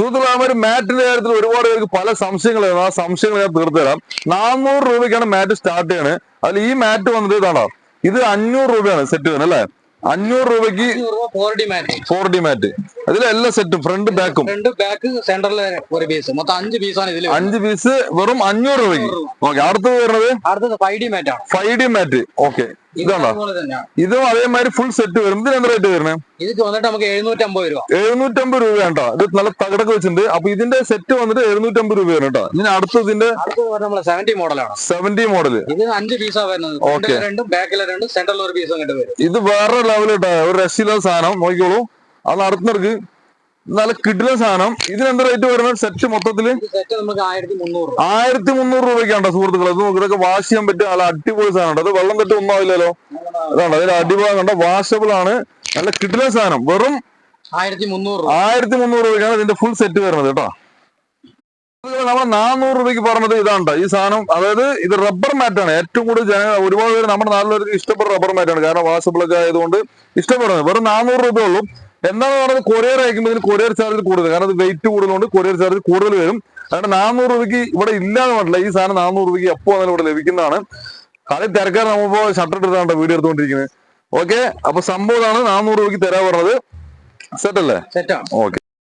സുഹൃത്തുക്കളെ ഒരു മാറ്റിന്റെ കാര്യത്തിൽ ഒരുപാട് പേർക്ക് പല സംശയങ്ങളായിരുന്നു ആ സംശയങ്ങൾ ഞാൻ തീർത്തുതരാം. നാനൂറ് രൂപയ്ക്കാണ് മാറ്റ് സ്റ്റാർട്ട് ചെയ്യണത് അതിൽ ഈ മാറ്റ് വന്നിട്ട് ഇതാണോ? ഇത് അഞ്ഞൂറ് രൂപയാണ് സെറ്റ് വരുന്നത് അല്ലേ? അഞ്ഞൂറ് രൂപയ്ക്ക് ഫോർ ഡി മാറ്റ്. ഇതിൽ എല്ലാ സെറ്റും ഫ്രണ്ട് ബാക്കും ഫ്രണ്ട് ബാക്ക് സെന്ററിൽ ഒരു പീസ് മൊത്തം അഞ്ച് പീസാണ് ഇതിൽ അഞ്ച് പീസ് വെറും അഞ്ഞൂറ് രൂപയ്ക്ക്. ഓക്കെ അടുത്തത് വരുന്നത് അടുത്തത് ഫൈവ് ഡി മാറ്റ് ആണ് ഫൈവ് ഡി മാറ്റ്. ഓക്കെ ഇതാണോ? ഇതും അതേമാതിരി ഫുൾ സെറ്റ് വരും. ഇതിന് എന്ത് റേറ്റ് വരുന്നത് ഇത് വന്നിട്ട് നമുക്ക് എഴുന്നൂറ്റി അമ്പത് രൂപ. എഴുന്നൂറ്റമ്പത് രൂപ കേട്ടോ. ഇത് നല്ല തകടൊക്കെ വെച്ചിട്ടുണ്ട്. അപ്പൊ ഇതിന്റെ സെറ്റ് വന്നിട്ട് എഴുന്നൂറ്റമ്പത് രൂപയാണ് കേട്ടോ. ഇനി അടുത്തതിന്റെ സെവന്റി മോഡലാണ് സെവന്റി മോഡൽ ഇത് അഞ്ച് പീസാ വരുന്നത്. രണ്ടും ബാക്കിലെ രണ്ടും സെന്ററിൽ ഒരു പീസും വരും. ഇത് വേറെ ലെവൽ കേട്ടോ ഒരു രക്ഷയില്ലാത്ത സാധനം. നോക്കിക്കോളൂ. അത് നടത്തുന്നവർക്ക് നല്ല കിട്ടുന്ന സാധനം. ഇതിന് എന്താ റേറ്റ് വരുന്നത്? സെറ്റ് മൊത്തത്തിൽ ആയിരത്തി മുന്നൂറ് രൂപയ്ക്കാണ്ടോ സുഹൃത്തുക്കളെ. ഇത് ഇതൊക്കെ വാഷ് ചെയ്യാൻ പറ്റും നല്ല അടിപൊളി സാധനം അത് വെള്ളം തട്ടി ഒന്നും ആവില്ലല്ലോ. അതാണ് അതിന്റെ അടിഭാഗം കണ്ട? വാഷബിൾ ആണ്. നല്ല കിട്ടുന്ന സാധനം. വെറും ആയിരത്തി മുന്നൂറ് രൂപ. ആയിരത്തി മുന്നൂറ് രൂപയ്ക്കാണ് ഇതിന്റെ ഫുൾ സെറ്റ് വരുന്നത് കേട്ടോ നമ്മൾ നാനൂറ് രൂപയ്ക്ക് പറഞ്ഞത് ഇതാണ് ഈ സാധനം അതായത് ഇത് റബ്ബർ മാറ്റാണ് ഏറ്റവും കൂടുതൽ ജനങ്ങൾ ഒരുപാട് പേര് നമ്മുടെ നാലുപേർക്ക് ഇഷ്ടപ്പെടുന്ന റബ്ബർ മാറ്റാണ് കാരണം വാഷബിൾ ഒക്കെ ആയതുകൊണ്ട് ഇഷ്ടപ്പെടുന്നത്. വെറും നാനൂറ് രൂപയുള്ളൂ ഉള്ളൂ. എന്താണ് പറയുന്നത് കൊറിയർ അയക്കുമ്പോൾ ഇതിന് കൊറിയർ ചാർജ് കൂടുതൽ. കാരണം അത് വെയിറ്റ് കൂടുതലുണ്ട് കൊറിയർ ചാർജ് കൂടുതൽ വരും. അതുകൊണ്ട് നാനൂറ് രൂപയ്ക്ക് ഇവിടെ ഇല്ലാന്ന് പറഞ്ഞില്ല ഈ സാധനം നാനൂറ് രൂപയ്ക്ക് എപ്പോ വന്നാലും ഇവിടെ ലഭിക്കുന്നതാണ്. കളി തിരക്കാർ നമ്മളിപ്പോ ഷട്ടർ എടുത്താണ് വീഡിയോ എടുത്തുകൊണ്ടിരിക്കുന്നത്. ഓക്കെ അപ്പൊ സംഭവം ഇതാണ്. നാനൂറ് രൂപയ്ക്ക് തരാൻ പറഞ്ഞത്. സെറ്റ് അല്ലേ? ഓക്കെ